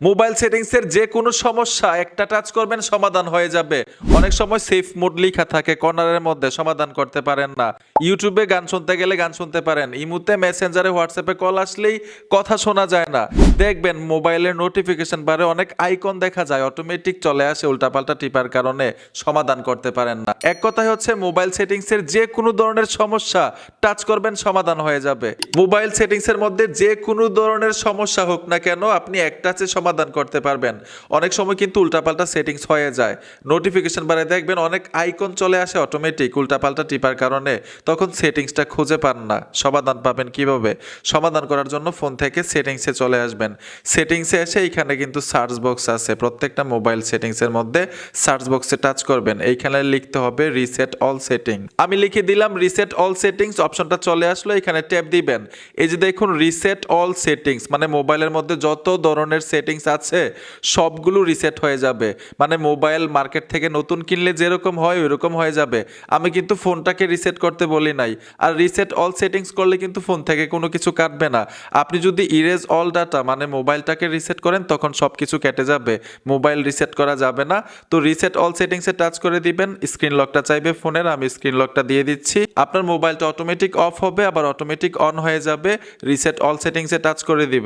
Mobile সেটিংসের যে কোনো সমস্যা, একটা টাচ করবেন, সমাধান হয়ে যাবে। অনেক সময় সেফ মোড লেখা থাকে, কর্নারের মধ্যে সমাধান করতে পারেন না। ইউটিউবে গান শুনতে গেলে গান শুনতে পারেন। ইমুতে, মেসেঞ্জারে, হোয়াটসঅ্যাপে কল আসলেই কথা শোনা যায় না। দেখবেন মোবাইলের নোটিফিকেশন বারে অনেক আইকন দেখা যায়, অটোমেটিক চলে আসে, উল্টাপাল্টা টিপার কারণে সমাধান করতে পারেন না। এক কথায় হচ্ছে, মোবাইল সেটিংসের যে কোনো ধরনের সমস্যা, টাচ করবেন, সমাধান হয়ে যাবে। মোবাইল সেটিংসের মধ্যে যে কোনো ধরনের সমস্যা হোক না কেন, আপনি এক টাচে সমাধান করতে পারবেন। অনেক সময় কিন্তু উল্টাপাল্টা সেটিংস হয়ে যায়। নোটিফিকেশন বারে দেখবেন অনেক আইকন চলে আসে অটোমেটিক উল্টাপাল্টা টিপার কারণে। তখন সেটিংসটা খুঁজে পান না। সমাধান পাবেন কীভাবে? সমাধান করার জন্য ফোন থেকে সেটিংসে চলে আসবেন। সেটিংসে এসে এইখানে কিন্তু সার্চ বক্স আছে। প্রত্যেকটা মোবাইল সেটিংসের মধ্যে সার্চ বক্সে টাচ করবেন। এইখানে লিখতে হবে রিসেট অল সেটিং আমি লিখে দিলাম রিসেট অল সেটিংস অপশনটা চলে আসলো। এখানে ট্যাপ দিবেন। এই যে দেখুন রিসেট অল সেটিংস মানে মোবাইলের মধ্যে যত ধরনের সেটিংস আছে, সবগুলো রিসেট হয়ে যাবে। মানে মোবাইল মার্কেট থেকে নতুন কিনলে যেরকম হয়, ওইরকম হয়ে যাবে। আমি কিন্তু ফোনটাকে রিসেট করতে বলি নাই। আর রিসেট অল সেটিংস করলে কিন্তু ফোন থেকে কোনো কিছু কাটবে না। আপনি যদি ইরেজ অল ডাটা মানে মোবাইলটাকে রিসেট করেন, তখন সব কিছু কেটে যাবে। মোবাইল রিসেট করা যাবে না। তো রিসেট অল সেটিংসে টাচ করে দিবেন। স্ক্রিন লকটা চাইবে ফোনের, আমি স্ক্রিন লকটা দিয়ে দিচ্ছি। আপনার মোবাইলটা অটোমেটিক অফ হবে, আবার অটোমেটিক অন হয়ে যাবে। রিসেট অল সেটিংসে টাচ করে দিবেন।